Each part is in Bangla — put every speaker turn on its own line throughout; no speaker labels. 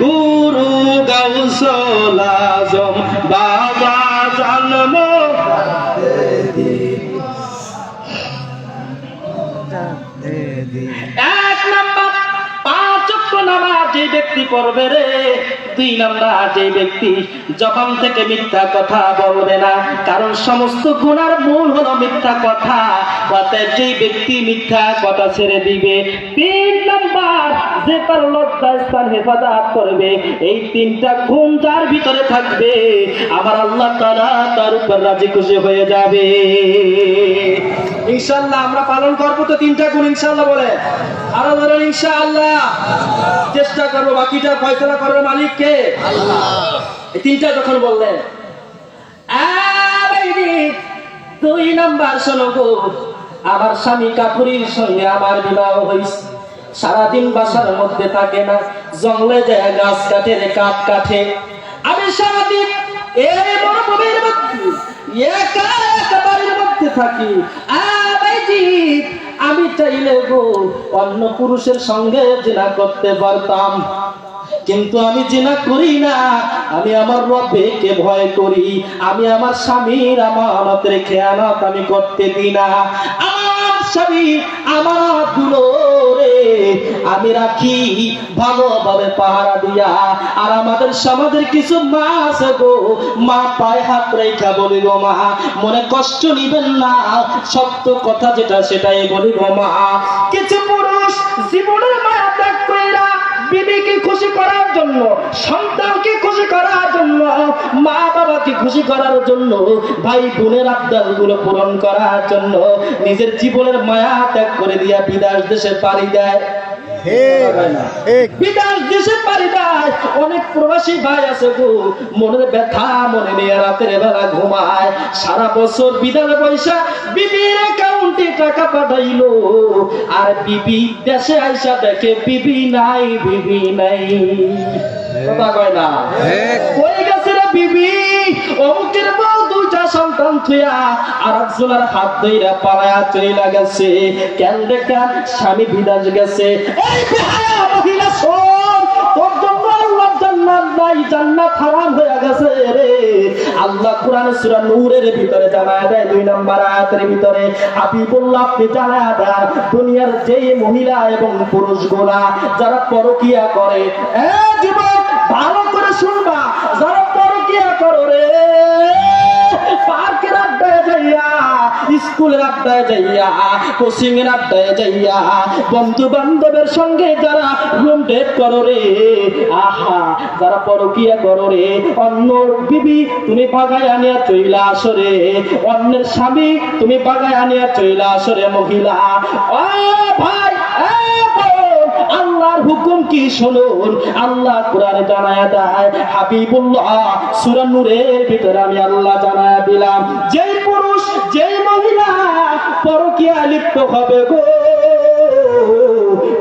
গুরু গৌসল আজম, বাবা জন্ম এক যে ব্যক্তি পড়বে রে। দুই নাম্বার, যে ব্যক্তি থেকে মিথ্যা কথা বলবে না, কারণ সমস্ত গুণার মূল হলো মিথ্যা কথা। যে ব্যক্তি মিথ্যা কথা ছেড়ে দিবে, তিন নাম্বার যে তার লজ্জা স্থান হেফাজত করবে, এই তিনটা গুণ যার ভিতরে থাকবে, আবার আল্লাহ তাআলা তার উপর রাজি খুশি হয়ে যাবে।
ইনশাল্লাহ আমরা পালন করব তো তিনটা গুণ ইনশাল্লাহ বলে। আরও ধরেন, ইনশাআল্লাহ। চেষ্টা করব, বাকিটা ফয়সলা করবে মালিক কে এই তিনটা যখন বললেন
দুই নাম্বার শোনো গো, আমার স্বামী কাপুরির সঙ্গে আমার বিবাহ হয়েছে সারাদিন বাসার মধ্যে থাকে না, জঙ্গলে যায়, গাছ কাটে রে কাঠ কাঠে আমি সারাদিন এই মরুভূমির মধ্যে, একা একা বাড়ির মধ্যে থাকি। আমি চাইলে গো অন্য পুরুষের সঙ্গে জিনা করতে পারতাম। কিন্তু আমি জিনা করি না, আমি আমার রবেকে ভয় করি। আমি আমার স্বামীর আমানতের খেয়ানত আমি করতে দিই না। আমার স্বামী আমার রে আমি রাখি ভালোভাবে পাহারা দিয়া। আর আমাদের সমাজের কিছু মা গো। মা পায়ে হাত রেখা বলি গো মা, মনে কষ্ট নিবেন না। সত্য কথা যেটা, সেটাই বলি গো মা। কিছু পুরুষ জীবনের মায়া ত্যাগ কইরা বিবিকে খুশি করার জন্য, সন্তানকে খুশি করার জন্য, মা বাবাকে খুশি করার জন্য, ভাই বোনের আবদারগুলো পূরণ করার জন্য নিজের জীবনের মায়া ত্যাগ করে দিয়া বিদেশ দেশে পাড়ি দেয়। বিদেশ দেশে পাড়ি দেয়। অনেক প্রবাসী ভাই আছে গো। মনের ব্যথা মনে নিয়ে রাতের বেলা ঘুমায়। সারা বছর বিদায় পয়সা বিবির অ্যাকাউন্টে টাকা পাঠাইলো। আর বিবি দেশে আইসা দেখে বিবি নাই বিবি নাই। কথা কয় না? কই গেছে বিবি? অমুকের দুইটা সন্তান থুয়া আর একজনের হাত ধইরা পালায়া চইলা গেছে। কেন দেখান স্বামী বিদাস গেছে। এই বেহায়া মহিলা শোন তোর জন্য আল্লাহ জান্নাত নাই, জান্নাত হারাম হয়ে গেছে রে। আল্লাহ কোরআন সূরা নূরের ভিতরে জানায় দেয়, দুই নম্বর আয়াতের ভিতরে, হাবিবুল্লাহ আপনি জানায় দেন, দুনিয়ার যেই মহিলা এবং পুরুষগুলা যারা পরকিয়া করে, এ যুবক ভালো করে শুনবা, যারা পরকিয়া করো রে। পার্কের আড্ডায় যাইয়া, স্কুলের আড্ডায় যাইয়া কোচিং এর আড্ডায় যাইয়া বন্ধু বান্ধবের সঙ্গে যারা রুম ডেট করো রে, আহা, যারা পরকিয়া করো রে অন্য বিবি তুমি বাগায় আনিয়া চইলা আসরে অন্যের স্বামী তুমি বাগায় আনিয়া চইলা আসরে মহিলা। ও ভাই আল্লাহর হুকুম কি শুনুন? আল্লাহ কোরআনে জানায়া দেয়, হাবিবুল্লাহ, সূরা নূরের ভিতরে আমি আল্লাহ জানায়া দিলাম, যেই পুরুষ, যেই মহিলা পরকীয়া লিপ্ত হবে গো,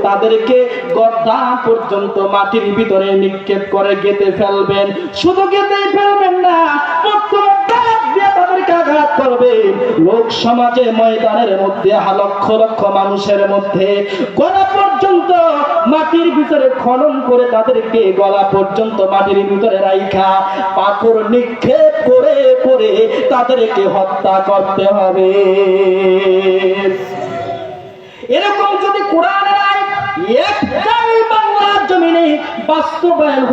তাদেরকে গর্দা পর্যন্ত মাটির ভিতরে নিক্ষেপ করে গেতে ফেলবেন। শুধু গেতেই ফেলবেন না আঘাত করবেন লোক সমাজে ময়দানের মধ্যে লক্ষ লক্ষ মানুষের মধ্যে গলা পর্যন্ত মাটির ভিতরে খনন করে তাদেরকে গলা পর্যন্ত মাটির ভিতরে রাইখা, পাথর নিক্ষেপ করে করে তাদেরকে হত্যা করতে হবে। এরকম যদি কোরআনের একটাই বাংলার জমিনে বাস্তবায়ন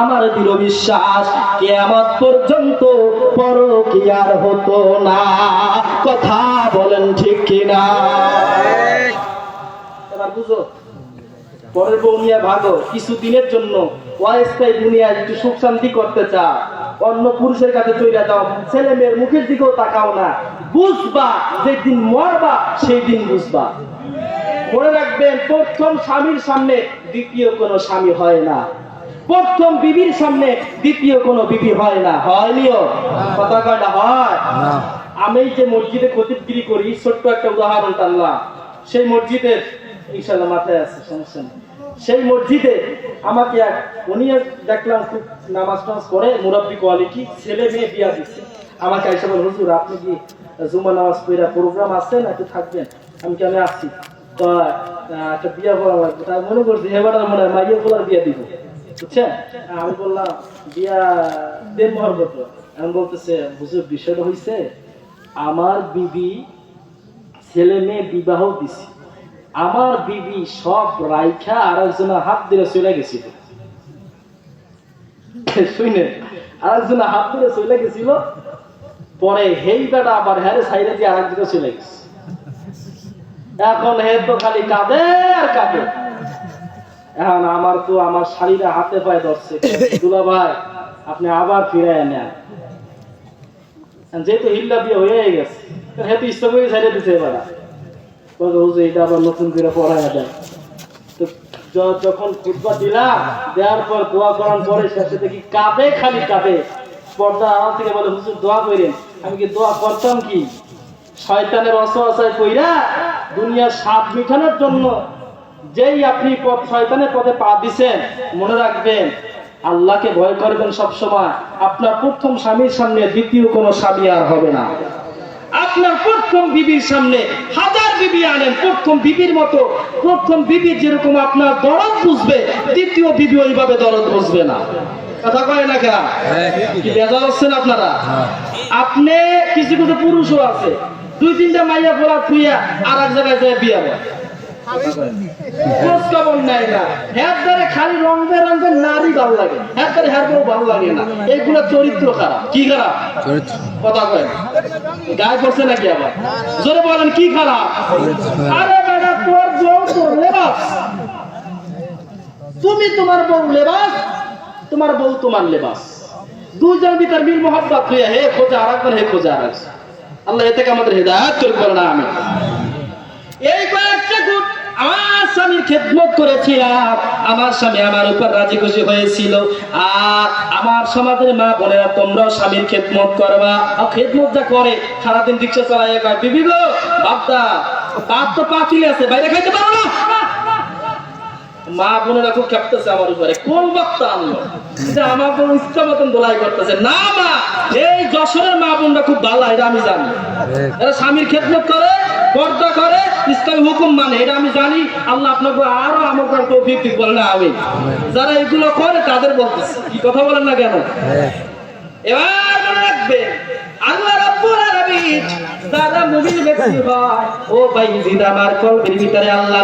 আমার দৃঢ় বিশ্বাস কেয়ামত পর্যন্ত হতো না। কথা বলেন ঠিক কিনা? এবার বুঝো, পরের বউ নিয়ে ভাগো কিছু দিনের জন্য অস্থায়ী দুনিয়ায় একটু সুখ শান্তি করতে চা অন্য পুরুষের কাছে চলে যাও, ছেলে মেয়ের মুখের দিকেও তাকাও না। বুঝবা, যেদিন মরবা সেই দিন বুঝবা। মনে রাখবেন প্রথম স্বামীর সামনে দ্বিতীয় কোনো স্বামী হয় না। প্রথম বিবির সামনে দ্বিতীয় কোনো বিবি হয় না। হয়নিও কথা কয়টা হয়। আমি যে মসজিদে খতিবগিরি করি ছোট্ট একটা উদাহরণ টানলাম। সেই মসজিদের ইনশাল্লাহ মাথায় আছে সমস্যা নেই। সেই মসজিদে আমাকে এক উনি দেখলাম খুব নামাজ টামাজ করে মুরব্বী কোয়ালিটি ছেলে মেয়ে বিয়া দিচ্ছে। আমাকে এসে বল হুজুর আপনি কি জুমা নামাজ পড়া প্রোগ্রাম আছে না একটু থাকবেন? আমি কেন আসছি? একটা বিয়া করা লাগবে। তাই মনে করছি এবার মনে হয় মাইয়া পোলার বিয়া দিব। বুঝছেন? আমি বললাম, বিয়া কত আমি বলতেছে বুঝে বিষয়টা হয়েছে আমার বিবি ছেলে মেয়ে বিবাহ দিছি। আমার বিবি সব রাইখা আর একজনের হাত দিয়ে চলে গেছিল। শুনে আর একজনের হাত ধরে চলে গেছিল, পরে হেই বেটা আবার হ্যারে সাইডে দিয়ে আর একদিকে চলে গেছে। এখন হে তো খালি কাঁদে আর কাঁদে। এখন আমার তো আমার শাড়িটা হাতে পায়ে ধরছে। দুলা ভাই, আপনি আবার ফিরে নেন যেহেতু হিল্লা হয়ে গেছে এটা আবার নতুন করে তো যখন দিলাম, দেওয়ার পর দোয়া করার পরে শেষে দেখি খালি কাঁদে। পর্দা আড়াল থেকে বলে, হুজুর, দোয়া করেন। আমি কি দোয়া করতাম কি? শয়তানের অসহায় কইরা দুনিয়ার স্বাদ মিঠানোর জন্য যেই আপনি পথ শয়তানের পথে পা দিছেন মনে রাখবেন আল্লাহকে ভয় করবেন সব সময় আপনার প্রথম স্বামীর সামনে দ্বিতীয় কোনো স্বামী আর হবে না। আপনার প্রথম বিবির সামনে হাজার বিবি আনেন প্রথম বিবির মতো। প্রথম বিবি যেরকম আপনার দরদ বুঝবে দ্বিতীয় বিবি ওইভাবে দরদ বুঝবে না। কথা কয় না কেন কি বেজার হচ্ছেন আপনারা? আপনি কিছু কিছু পুরুষও আছে। দুই তিনটা মাইয়া ফোলা থুইয়া আর এক জায়গায় যায় বিয়ে হয় খালি রং নারী ভালো লাগে হ্যার ভালো লাগে না। এইগুলো চরিত্র খারাপ। কি খারাপ? কথা কয় গায়ে পড়ছে নাকি আবার? জোরে বলেন কি খারাপ? আরে বেটা তোর বউ তোর লেবাস। তুমি তোমার বউ লেবাস তোমার বউ তোমার লেবাস। দুইজন ভিতর মিল মোহাম্মত হইয়া হে খোঁজা আর একবার হে খোঁজা আর। আল্লাহ এ থেকে আমাদের হেদায়ত করে বলে না আমি এই কয়েকটা গুণ আমার স্বামীর খেদমত করেছিলাম। আমার স্বামী আমার উপর রাজি খুশি হয়েছিল। আর আমার সমাজের মা বোনেরা, তোমরাও স্বামীর খেদমত করবা। আর খেদমত যা করে সারাদিন রিক্সা চলাই বিবি বাপদা, বাপ তো পাখি আছে, বাইরে খাইতে পারো না? মা বোনেরা খুব খেপতেছে আমার উপরে। কোন আনলো? আমার ইচ্ছা মতন দোলাই করতেছে। না মা, এই যশোরের মা বোনরা খুব ভালো, এটা আমি জানি। এরা স্বামীর খেদমত করে, পর্দা করে, ইসলামী হুকুম মানে এটা আমি জানি। আল্লাহ আপনাকে আরও আমার তৌফিক বলে না আমি যারা এগুলো করে, তাদের বলতেছে। কি কথা বলেন না কেন? এবার মনে রাখবে আল্লাহ রাব্বুল আলামিন মুমিন ব্যক্তি হয়, ও ভাই, জিদা আমার কলবের ভিতরে আল্লাহ